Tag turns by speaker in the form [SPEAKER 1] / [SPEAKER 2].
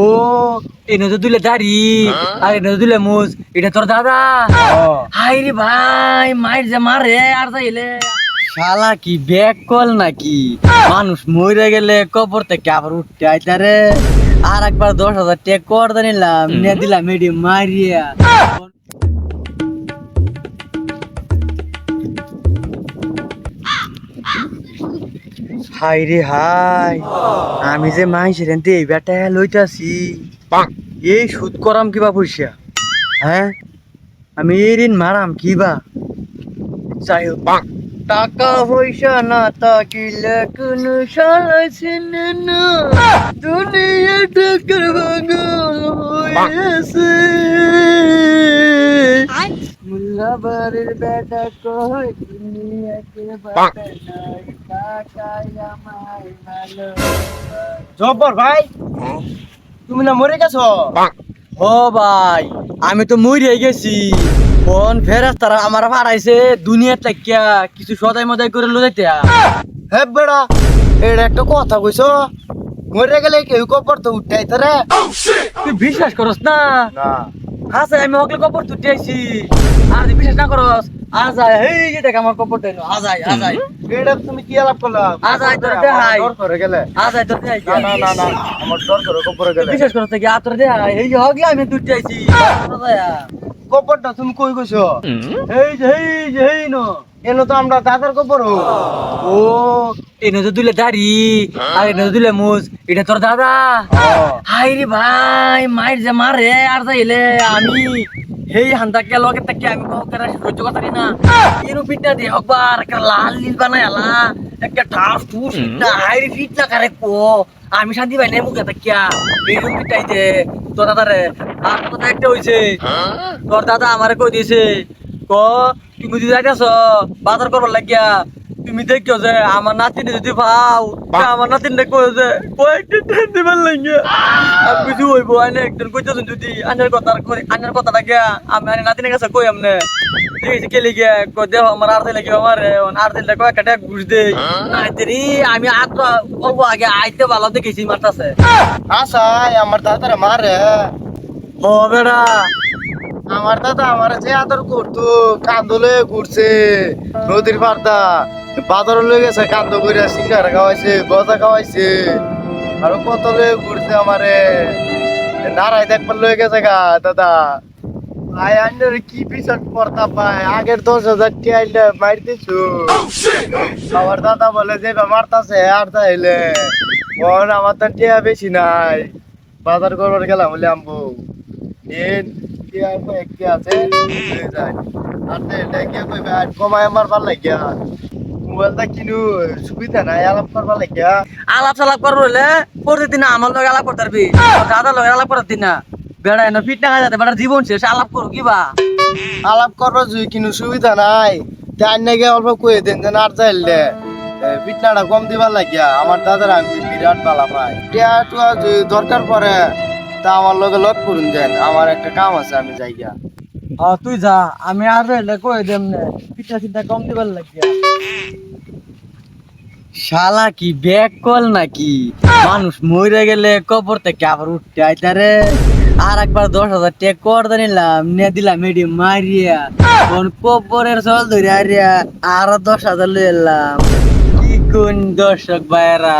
[SPEAKER 1] ও এনে তো দিলে দাড়ি আর এনে তো দিলে মুজ এটা তোর দাদা? হাই রে ভাই মায়ের যে মারে আর যাইলে। শালা কি ব্যাগ কল নাকি? মানুষ মরে গেলে কবর থেকে আবার উঠতে আইতারে আর একবার দশ হাজার টেক কর নিলাম নিয়ে দিলাম এডি মারিয়া। হাই রে হাই আমি যে মাইসের এনতে এই বেটা লইতাছি। এই সুদ করাম কিবা পয়সা? হ্যাঁ? আমি এই ঋণ মারাম কিবা? যাই হোক টাকা পয়সা না তাকিলে কোন সালাইছে না। দুনিয়া টাকার বাগান হয়েছে মুল্লাবাড়ির বেটা কই? আমায় ভালো।
[SPEAKER 2] জব্বর ভাই তুমি না মরে গেছো?
[SPEAKER 1] ও ভাই আমি তো মরে গেছি। কোন ফেরাস তারা আমার ভাড়াইছে দুনিয়া টাকিয়া কিছু সদাই মদাই করে লইতে
[SPEAKER 2] হে বেড়া এটা একটা কথা কইছো? মরে গেলে কেউ কবর তো উঠাই রে।
[SPEAKER 1] তুই বিশ্বাস করস না?
[SPEAKER 2] না।
[SPEAKER 1] হাসে আমি ওকে কপর তুই আইছি। আর বিশ্বাস না করস আজ আয় এই যে দেখ আমার কপর দেন আজ আয় আজ আয়
[SPEAKER 2] এটা তুমি কি আলাপ করলা?
[SPEAKER 1] আজ আয় তোর দেখাই।
[SPEAKER 2] ডর করে গেলে।
[SPEAKER 1] আজ আয় তোর দেখাই।
[SPEAKER 2] না না না না আমার ডর করে কবরে গেলে।
[SPEAKER 1] বিশ্বাস করস কি আতর দেখাই। এই যে হগলে আমি তুই আইছি
[SPEAKER 2] কবরটা তুমি কই কইছো?
[SPEAKER 1] এই যে এই যে এই নো।
[SPEAKER 2] এনো তো আমরা দাদার কবর
[SPEAKER 1] ও এনে তো দিলে দাড়ি আর এনে দিলে মুজ। এটা তোর দাদা। হাই রে ভাই মাইর যে মারে আর যাইলে আমি। হেই হান্দাকে লগে তাকে আমি কখনো সহ্য করতে না। এরু পিঠটা দিয়ে হকবার একটা লাল নীল বানাই আলা। একটা ঠাস ঠুস না হাই রে ফিট না কারে কো। আমি শান্তি পাই নাই মুখে তাকিয়া এরু দে। তোর দাদা রে আর কথা একটা হইছে। তোর দাদা আমারে কই দিয়েছে ক তুমি যদি যাইতেছ বাজার করবার লাগিয়া। তুমি দেখিও যে আমার নাতিনে যদি পাও আমার নাতিনে কই যে কয়েকটা ট্রেন দিবার লাগিয়া আর কিছু হইব আইনে একদিন কইতেছেন যদি আনের কথা করে আনের কথা লাগিয়া আমি আনে নাতিনের কাছে কই আমনে? ঠিক আছে কেলে গিয়া কই দেহ আমার আর দিলে কি আমার আর দিলে কয়েকটা টাকা ঘুষ দে নাইতেরি আমি আর তো অল্প আগে আইতে ভালো দেখেছি মারতাছে।
[SPEAKER 2] আমার দাদারে মারে।
[SPEAKER 1] ও বেড়া।
[SPEAKER 2] আমার দাদা আমার যে আদর করতো কান্দলে ঘুরছে নদীর পাড়দা। বাজার লয়ে গেছে কান্দ করে সিঙ্গারা খাওয়াইছে, গজা খাওয়াইছে। আরও কত লয়ে ঘুরছে আমারে। নারাই দেখবার লয়ে গেছে গা, দাদা। ভাই আন্ডারে কি পিছন পড়তা পাই আগের দশ হাজার টিয়াইলে মারতেছু আমার দাদা বলে যে মারতাছে, আর তাইলে। ওর আমার তো টিয়া বেশি নাই। বাজার করবার গেলাম বলে আম্বু এন টিয়া একটি আছে আর তো কইবে কমায় আমার ভালো লাগিয়া। মোবাইলটা কিনু সুবিধা নাই আলাপ করবার লাগিয়া।
[SPEAKER 1] আলাপ সালাপ করব হলে প্রতিদিন আমার লগে আলাপ করতে পারবি। দাদা লগে আলাপ করতে দিন না। বেড়া এনে ফিট না যাতে বেড়ার জীবন শেষ আলাপ করো কিবা
[SPEAKER 2] আলাপ করবার যদি কিনু সুবিধা নাই। তাই নাকি অল্প কয়ে দেন যেন আর চাইলে পিটনাটা কম দিবার লাগিয়া আমার দাদার আমি বিরাট ভালো পাই টিয়া টুয়া দরকার পড়ে তা আমার লগে লগ করুন দেন আমার একটা কাম আছে আমি যাইগা।
[SPEAKER 1] তুই যা, আমি আর রইলে কই দেম নে? পিঠা সিদ্ধা কম দিবার লাগিয়া শালা কি ব্যাগ কল নাকি? মানুষ মরে গেলে কবর থেকে আবার উঠতে আইতারে আর একবার দশ হাজার টেক কর নিলাম নিয়ে দিলাম, এডি মারিয়া। কোন কবরের চল ধরে আরিয়া আরও দশ হাজার লই এলাম। কি কোন দর্শক ভাইরা